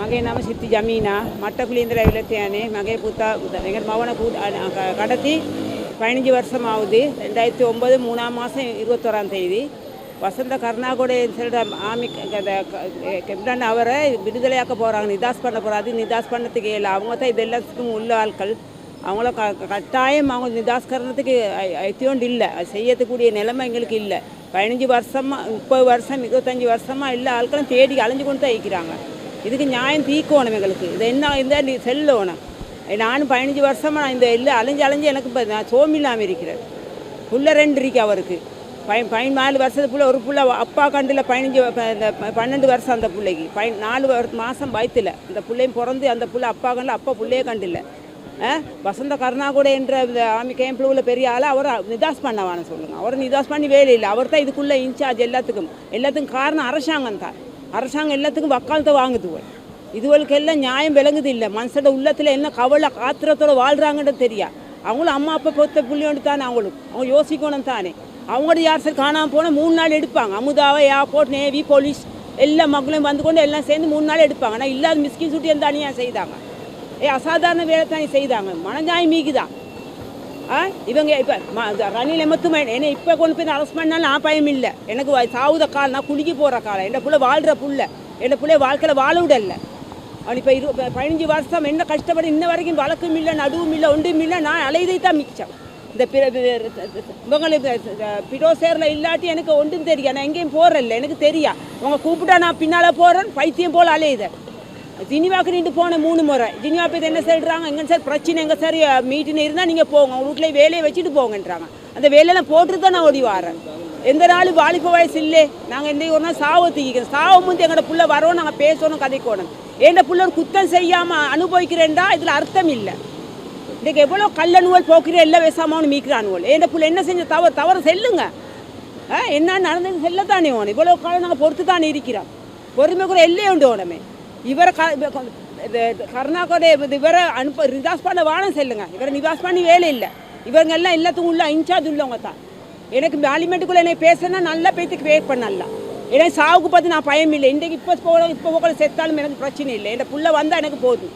මගේ නම සිත්ති ජමීනා මට්ටකුලි ඉඳලා ඇවිල්ලා තියන්නේ මගේ පුතා එකට මවන கடத்தி பதினஞ்சு வருஷம் ஆகுது ரெண்டாயிரத்தி ஒம்பது மூணாம் மாதம் இருபத்தோராம் தேதி வசந்த கருணாகோடைய சொல்கிற ஆமி கெப்டன் அவரை விடுதலையாக்க போகிறாங்க நிதாஸ் பண்ண போகிறாரு நிதாஸ் பண்ணதுக்கு இல்லை அவங்க தான் இது எல்லாத்துக்கும் உள்ள ஆட்கள் அவங்கள க கட்டாயம் அவங்க நிதாஸ்கரணத்துக்கு ஐத்தியோண்டு இல்லை. அது செய்யறதுக்கூடிய நிலைமை எங்களுக்கு இல்லை. பதினஞ்சு வருஷமாக முப்பது வருஷம் இருபத்தஞ்சி வருஷமாக இல்லை ஆட்களும் தேடி அலைஞ்சு கொண்டு தான் வைக்கிறாங்க இதுக்கு நியாயம் தீக்கணும் எங்களுக்கு. இது என்ன இந்த செல்லணும். நானும் பதினஞ்சு வருஷமாக நான் இந்த இல்லை அலைஞ்சு அலைஞ்சு எனக்கு இப்போ நான் சோமில்லாமல் இருக்கிறேன். புள்ள ரெண்டு இருக்கு அவருக்கு. பை பதின நாலு வருஷத்துக்குள்ளே ஒரு பிள்ளை அப்பா கண்டில் பதினஞ்சு இந்த பன்னெண்டு வருஷம் அந்த பிள்ளைக்கு. பை நாலு வரு- மாதம் வயத்தில். அந்த பிள்ளையும் பிறந்து அந்த பிள்ளை அப்பா கண்டில் அப்பா பிள்ளையே கண்டில்லை வசந்த கருணாகுட என்ற ஆமி கேம்பில் உள்ள பெரிய ஆள் அவரை நிதாஸ் பண்ணவான்னு சொல்லுங்கள் அவரை நிதாஸ் பண்ணி வேலை இல்லை. அவர் தான் இதுக்குள்ளே இன்சார்ஜ் எல்லாத்துக்கும். எல்லாத்துக்கும் காரணம் அரசாங்கம் தான். அரசாங்கம் எல்லாத்துக்கும் வக்காலத்தை வாங்குது இதுவளுக்கெல்லாம் எல்லாம் நியாயம் விளங்குது இல்லை. மனசோட உள்ளத்தில் என்ன கவலை ஆத்திரத்தோட வாழ்கிறாங்கன்றது தெரியா? அவங்களும் அம்மா அப்பா பொத்த புள்ளியோண்டு தானே அவங்களும். அவங்க யோசிக்கணும் தானே. அவங்களோட யார் சார் காணாமல் போனால் மூணு நாள் எடுப்பாங்க. அமுதாவை ஏர்போர்ட் நேவி போலீஸ் எல்லா மக்களையும் வந்து கொண்டு எல்லாம் சேர்ந்து மூணு நாள் எடுப்பாங்க. ஆனால் இல்லாத மிஸ்கின் சுட்டி எந்த அணியாக செய்தாங்க? அசாதாரண வேலை தானே செய்தாங்க. மனஞ்சாய் மீக்குதான் ஆ இவங்க இப்போ ரணில் எமத்துமே என்னை இப்போ கொண்டு போய் அரெஸ்ட் பண்ணாலும் நான் பயம் இல்லை. எனக்கு சாவுத கால் நான் குளிக்க போகிற காலம் என் பிள்ளை வாழ்கிற புள்ள. என் பிள்ளை வாழ்க்கையில் வாழ விடல. அவன் இப்போ இரு பதினஞ்சு வருஷம் என்ன கஷ்டப்பட்டு இன்ன வரைக்கும் வழக்கும் இல்லை நடுவும் இல்லை ஒன்றும் இல்லை நான் அலைதை தான் மிச்சம். இந்த பிற இவங்களுக்கு பிரோசேரில் இல்லாட்டி எனக்கு ஒன்றும் தெரியும் நான் எங்கேயும் போகிறதில்ல எனக்கு தெரியா. உங்க கூப்பிட்டா நான் பின்னால் போகிறேன் பைத்தியம் போல் அலையுதேன் ஜினிவாக்கு நின்று போன மூணு முறை. ஜினிவா போய் என்ன சொல்கிறாங்க எங்கே சார் பிரச்சனை எங்கே சார் மீட்டிங் இருந்தால் நீங்கள் போங்க. உங்கள் வீட்டில் வேலையை வச்சுட்டு போங்கன்றாங்க. அந்த வேலையெல்லாம் போட்டுட்டு தான் நான் ஓடி வரேன். எந்த நாள் வாலிப வயசு இல்லை. நாங்கள் எந்த ஒரு நாள் சாவை தூக்கிக்கிறோம் சாவை முந்தி எங்களோட புள்ள வரோம் நாங்கள் பேசணும் கதைக்கணும். என் புள்ள ஒரு குத்தம் செய்யாமல் அனுபவிக்கிறேன்டா? இதில் அர்த்தம் இல்லை. இன்றைக்கு எவ்வளோ கல்லணுவல் போக்குற எல்லாம் பேசாமல் மீக்கிறானுவல் என் புள்ள என்ன செஞ்ச தவறு தவறு செல்லுங்க. ஆ என்ன நடந்தது செல்லத்தானே ஓணும் இவ்வளோ காலம் நாங்கள் பொறுத்து தானே இருக்கிறோம். பொறுமை கூட எல்லையே உண்டு ஓனமே இவரை க இவரை அனுப்ப நிவாஸ் பண்ண வானம் செல்லுங்க. இவரை நிவாஸ் பண்ணி வேலை இல்லை. இவங்க எல்லாம் எல்லாத்துக்கும் உள்ள இன்சார்ஜ் உள்ளவங்க தான். எனக்கு பார்லிமெண்ட்டுக்குள்ளே என்னை பேசுனா நல்லா பேத்துக்கு வெயிட் பண்ணலாம். ஏன்னா சாவுக்கு பார்த்து நான் பயம் இல்லை. இன்றைக்கு இப்போ போக இப்போ போக செத்தாலும் எனக்கு பிரச்சனை இல்லை. என் புள்ள வந்தால் எனக்கு போதும்.